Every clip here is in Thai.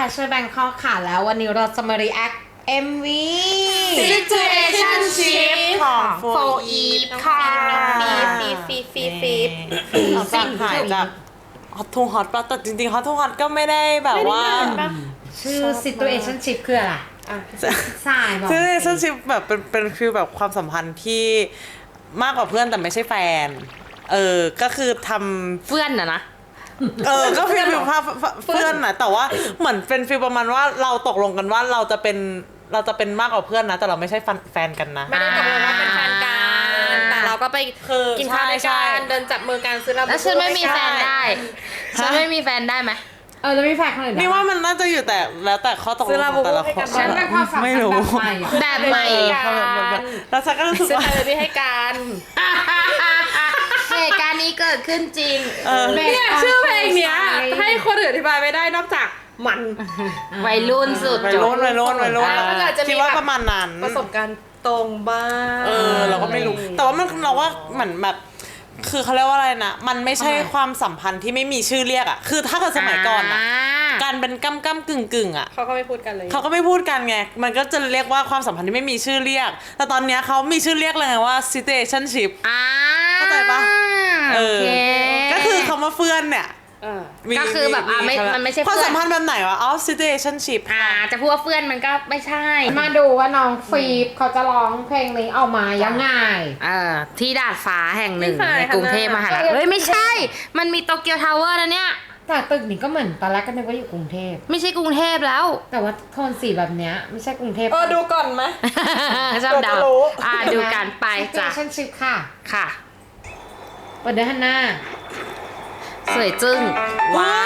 Passion Bangkok ค่ะแล้ววันนี้เราจะมา react MV Situationship ของโฟ Four อีฟ Eve ค่ะฟีฟีฟีฟีฟีหลังจากหายจากฮอตทูฮอตปะแต่จริงๆฮอตทูฮอตก็ไม่ได้แบบว่าชื่อ Situationship คืออะไรสายบอกซึ่งซึ่งชิปแบบเป็นเป็นฟิลแบบความสัมพันธ์ที่มากกว่าเพื่อนแต่ไม่ใช่แฟน เออ ก็คือทำเพื่อนนะนะ เออ ก็ฟิลฟิลภาพเพื่อนนะแต่ว่าเหมือนเป็นฟิลประมาณว่าเราตกลงกันว่าเราจะเป็นเราจะเป็นมากกว่าเพื่อนนะ แต่เราไม่ใช่แฟนแฟนกันนะ ไม่ได้ตกลงว่าเป็นแฟนกันแต่เราก็ไปคือกินข้าวด้วยใช่กันใช่เดินจับมือกันซื้อเราแล้วฉันไม่มีแฟนได้ฉันไม่มีแฟนได้ไหมเออแล้วมีแฟนคนอื่นนี่ว่ามันน่าจะอยู่แต่แล้วแต่ข้อตกลงของแต่ละคนฉันเป็นความสัมพันธ์ไม่รู้แบบใหม่อะแบบใหม่แล้วฉันก็รู้สึกซื้อว่าอะไรที่ให้กันเหตุการณ์ นี้เกิดขึ้นจริงเออเนี่ยชื่อเพลงเนี้ย ให้คนอื่นอธิบายไม่ได้นอกจากมันวัยรุ่นสุดวัยจรุ่บนวัยรุ่นวัยรุ่นแล้วก็อาจจะมีคิดว่าแบบประมาณนั้นประสบการณ์ตรงบ้างเออเราก็ไม่รู้ แต่ว่ามันเราว่าเหมือนแบบคือเขาเรียกว่าอะไรนะมันไม่ใช่ความสัมพันธ์ที่ไม่มีชื่อเรียกอะคือถ้าเกิดสมัยก่อนอะการเป็นก้ำก้ำกึ่งกึ่งๆอะเขาก็ไม่พูดกันเลยเขาก็ไม่พูดกันไงมันก็จะเรียกว่าความสัมพันธ์ที่ไม่มีชื่อเรียก แต่ตอนเนี้ยเขามีชื่อเรียกเลยไงว่า situationship อ่าเข้าใจปะเอ โออเคก็คือคำว่าเฟื่อนเนี่ยเออมีก็คือแบบอะไม่คำว่ามันไม่ใช่ความเพื่อนสัมพันธ์แบบไหนวะอ๋อ situationship อ่าจะพูดว่าเพื่อนมันก็ไม่ใช่ มาดูว่าน้องฟีบเขาจะร้องเพลงนี้ออกมายังไงเอ่อที่ดาดฟ้าแห่งหนึ่งที่ไหนในกรุงเทพคะมหานครเฮ้ยไม่ใช่ มันมีโตเกียวทาวเวอร์นะเนี่ยแต่ตึกนี้ก็เหมือนตอนแรกก็นึกว่าอยู่กรุงเทพไม่ใช่กรุงเทพแล้ว แต่ว่าโทนสีแบบเนี้ยไม่ใช่กรุงเทพเออดูก่อนไหมชอบเดาเดี๋ยวจะรู้อ่าดูกันไปจ้ะฉันชิปค่ะค่ะ เปิดเดือนฮันหน้าสวยจึ้ง ว้า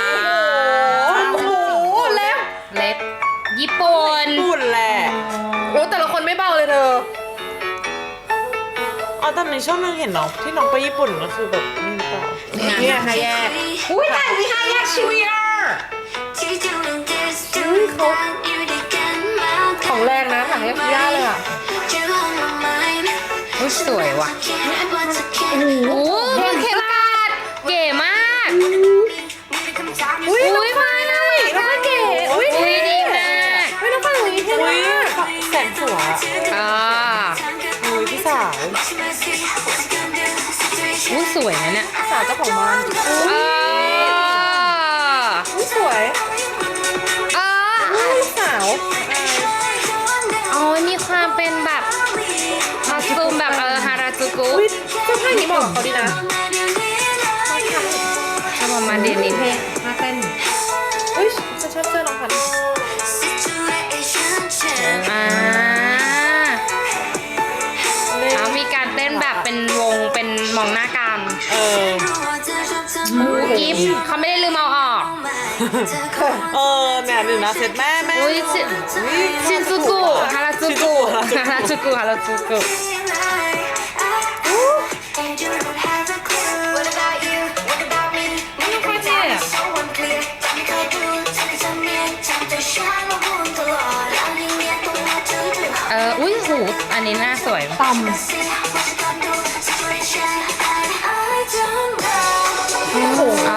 ว โอ้โหเล็บเล็บ ญี่ปุ่นพูดแหละโอ้แต่ละคนไม่เบาเลยเธออ๋อแต่ในช่วงนึงเห็นน้องที่น้องไปญี่ปุ่นก็คือแบบนี่ต่อเนี่ยค่ะแยกอุ้ยแต่มีฮายาชิวิอาร์ของแรงนะหลังแยกย่าเลยอะ อุ๊ยสวยว่ะโอ้โหเพลงเคปาดเก๋มากอุ้ยอุ้ยมาเลยน้องเก๋อุ้ยอุ้ยดีมากอุ้ยน้องฝั่งนี้เท่มากแสงสวยอะอ่าอุ้ยพี่สาวอุ้ยสวยนะเนี่ยสาวเจ้าของบ้านอ่าอุ้ยสวยอ่าอุ้ยสาวอ๋อมีความเป็นแบบ ราจูกุอุ้ยเสื้อผ้าอย่างนี้เหมาะกับเขาดีนะชอบประมาณเดนิมมาเต้นอุ้ยฉันชอบเสื้อน้องพันธุ์อ่าเอามีการเต้นแบบเป็นวงเป็นมองหน้ากันเออกิฟเขาไม่ได้ลืมเอาออกเออเนี่ยหนึ่งนะเสร็จแม่แม่อุ้ยชิชินซูกุฮาราจูกุฮาราจูกุฮาราจูกุ เอออุ้ยหูอันนี้น่าสวยต่อมโอ้โห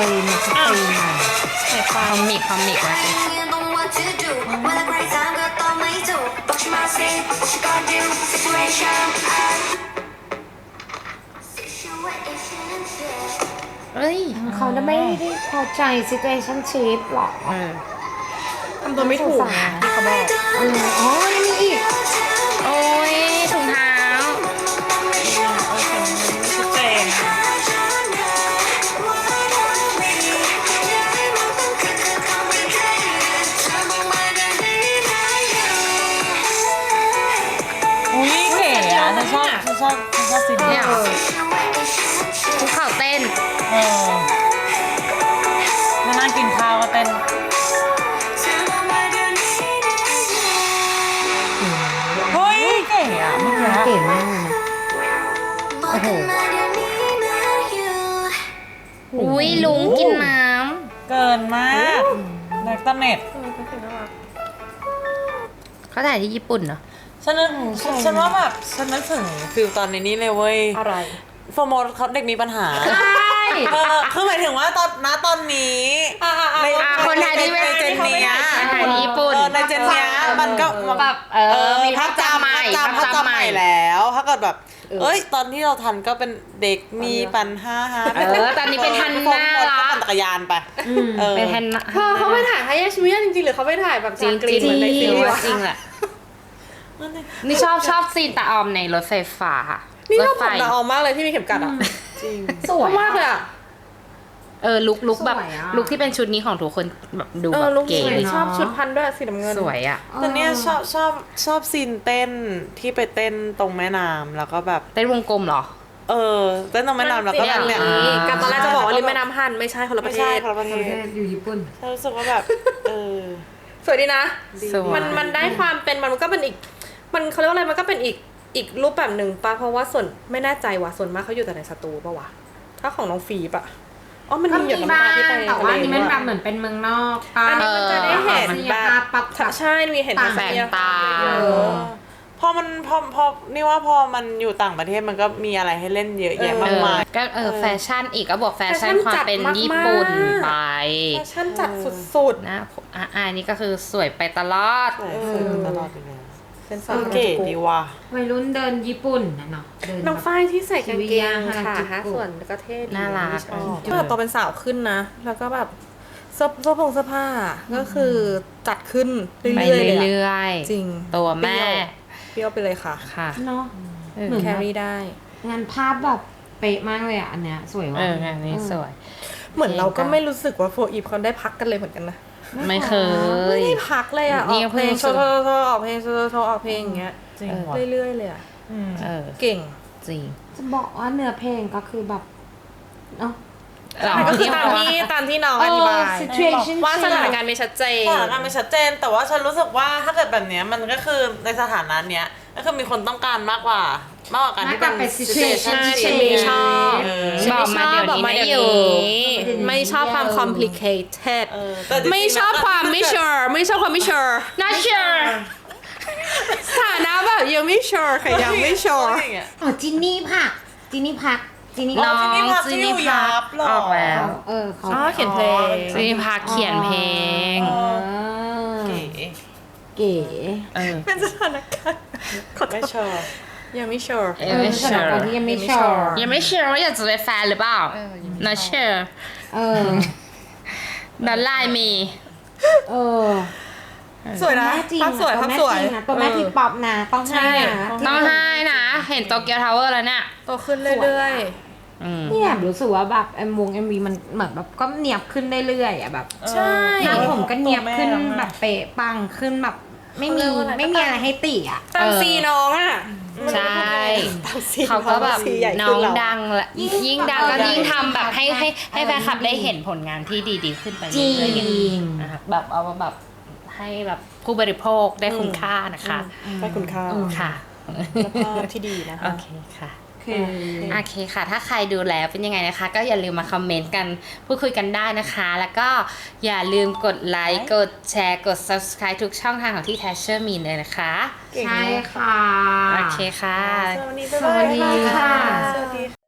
อมันก็เตยมันก็เตยหน่อยใส่ควาคอมิกคอมิกนะสิเอ้ยเขาจะไม่ได้พอใจ situationship หรอเออทำตัวไม่ถูกนะที่เขาบอกเอออ๋อยั ชอบซีดีเนี่ยทุกข่าเต้น เออมานั่งกินข้าวก็เต้นเฮ้ยเก๋อะเมื่อกี้เก่งมากเลยนะ โอ้โห อุ้ยลุงกินน้ำเกินมากแบกตาเน็ตเขาถ่ายที่ญี่ปุ่นเหรอ ฉันนึกฉันฉันว่าแบบฉันนึกถึงฟิลตอนในนี้เลยเว้ยอะไรโฟร์โมดเขาเด็กมีปัญหาใช่เออคือหมายถึงว่าตอนณตอนนี้ในอะคนไทยที่ไม่ในเจนเนี้ยคนไทยที่ญี่ปุ่นเออในเจนเนี้ยมันก็แบบเออมีภาพจำใหม่ภาพภาพจำจำใหม่แล้วถ้าเกิดแบบเอ้ย ตอนที่เราทันก็เป็นเด็กมีปัญหาฮะเออตอนนี้เป็นทันโฟร์น่าโมดรัก็กปั่นจักรยานไปเออเป็นแทนเธอเขาไปถ่ายให้ยาชิมิยะจริงๆหรือเขาไปถ่ายแบบจริงจากจริงเหมือนในซีรีส์วะจริงแหละ นี่ชอบชอบซีนตาออมในรถไฟฟ้านี่ชรอบถไฟผมดาออมมากเลยที่มีเข็มกัดอะจริงสวยมากเลยอะเออลุกลุกแบบสวยอะลุกที่เป็นชุดนี้ของทุกคนแบบดูเอแบอบลุงเก๋สวยเนอะชอบชุดพันด้วยสีน้ำเงินสวยอะแต่เนี้ยชอบชอบชอบซีนเต้นที่ไปเต้นตรงแม่น้ำแล้วก็แบบเต้นวงกลมเหรอเออเต้นตรงแม่น้ำแล้วก็แบบเนี่ยอ่ากันตอนแรกจะบอกว่าริมแม่น้ำฮันไม่ใช่คนละปไม่ระเทใช่ศคนละประเทประเทศศอยู่ญี่ปุ่นฉันรู้สึกว่าแบบเออสวยดีนะสวยมันมันได้ความเป็นมันก็เป็นอีก มันเขาเรียกว่าอะไรมันก็เป็นอีกอีกรูปแบบหนึ่งปะเพราะว่าส่วนไม่แน่ใจว่ะส่วนมากเขาอยู่แต่ในสตูปะวะถ้าของน้องฟีปะอ๋อมันก็มีหยมีดน้ำบ้าตางที่ไปแต่ว่าทะเลนี่มันด้วยแบบเหมือนเป็นเมืองนอกปะอันนี้มันจะได้เห็นทัศนียแบบภาพปับ ใช่มีเห็นต่างทัศนียแปลกตา เยเออะอพอมันพอพอนี่ว่าพอมันอยู่ต่างประเทศมันก็มีอะไรให้เล่นเยอะแยะเออมากมาย ก็เออแฟชั่นอีกก็บอกแฟแฟชั่ชั่นนความจัดเป็นมากๆญี่ปุ่นไปแฟชั่นจัดสุดนะอะอ่านี่ก็คือสวยไปตลอดใช่สวยตลอดอยู่แล้วๆ เป็นเอสาวอเก๋ดีว่ะวัยรุ่นเดินญี่ปุ่นนะเนาะเดิน น้องแบบฝ้ายที่ใส่กางเกงชิวิยะขาฮาราจูกุฮะส่วนก็เท่ดีน่ารัก ชอบเมื่อตอนเป็นสาวขึ้นนะ แล้วก็แบบเสื้อเสื้อผงเสื้อผ้าก็คือจัดขึ้นเรื่ไปอยๆเลยอะเรื่อยๆจริงตัวแม่เปรี้ยวไปเลยค่ะค่ะ เนาะเออเหมือนแคแบบรี่ได้ งานภาพแบบเป๊ะมากเลยอะอันเนี้ยสวยว่ะเอองานนี้สวย เหมือนเราก็ไม่รู้สึกว่าโฟอีฟเขาได้พักกันเลยเหมือนกันนะ ไม่เคไม่ยได้พักเลยอะอนี่อกก็เพลงเพิ่โชงว์โชว์โชว์ออกเพลงโชว์โชว์โชว์ออกเพลงอย่างเงี้ยจริงเออว่ะเรื่อยๆเลยอะ อืม เออ เก่ง จริง จะบอกว่าเนื้อเพลงก็คือแบบเนาะ หรอก็คือที่ตามบอกว่าที่ตามที่น้องอธิบาย situation ว่าสถานการณ์ไม่ชัดเจนสถานการณ์ไม่ชัดเจน แต่ว่าฉันรู้สึกว่าถ้าเกิดแบบเนี้ยมันก็คือในสถานะเนี้ยก็คือมีคนต้องการมากกว่ามากกว่าการที่เป็นมากกว่าเป็น situation ใช่ที่ฉันไม่ชอบเออฉันไม่ชอบบบออกกมามาเดี๋เดี๋ยยววนี้นี้ไม่ชอบความ complicated เออแต่จริงๆไม่ชอบความไม่ sure ไม่ชอบความไม่ sure not sure สถานะแบบยังไม่ sure ค่ะยังไม่ sure อย่างเงี้ยอ๋อจินนี่ผักจินนี่พัก จินนี่อ๋อน้องจินนี่พักจินนี่ที่อยู่พัยักบเหรอออกแล้วเออเขาอ๋อเขียนเพลงจินนี่พักเขียนเพลงเออเก๋เก๋เออเป็นสถานการณ์ไม่ชอบยังไม่ sure เออไม่สำหรับ sure คนที่ยังไม่ยังไม่ชอ sure บยังไม่ sure ว่าอยากจะเป็นแฟนหรือเปล่า not sure เออดอลไลน์มีเออสวยนะแม่จริงภาพสวยตัวภาพแม่สวยจริงอะตัวแม่ที่ป๊อปนะต้องให้นะต้องให้นะ เห็นโตเกียวทาวเวอร์แล้วเนี่ย โตขึ้นเรื่อยอืมนี่แอบรู้สึกว่าแบบเอ็มวงเอ็มวีมันเหมือนแบบก็เนียบขึ้นเรื่อยๆอะแบบๆ ใช่ หน้าผมก็เนียบขึ้นตัวแม่แบบเป๊ะปังขึ้นแบบไม่มีเขาเรียกว่าอะไร ไม่มีอะไรให้ติอะ ตามซีน้องอะใช่ ตามซีเขาก็แบบซีใหญ่น้ขึ้องนแล้วดังละยิ่งดังก็ยิ่งทำแบบให้ให้ให้แฟนคลับได้เห็นผลงานที่ดี ๆ ขึ้นไปจริเรื่อยง ๆนะคะแบบเอาแบบให้แบบผู้บริโภคได้คุ้มค่านะคะไปคุณค่าค่ะ คุณภาพที่ดีนะโอคะเคค่ะคือโอเคค่ะ ถ้าใครดูแล้วเป็นยังไงนะคะ ก็อย่าลืมมาคอมเมนต์กันพูดคุยกันได้นะคะ แล้วก็อย่าลืมกดไลค์กดแชร์กด subscribe ทุกช่องทางของที่ t a s h e r มีเลยนะคะเก่งใช่มาก ค่ะ โอเคค่ะ สวัสดีสวัสดีค่ะสวัสดี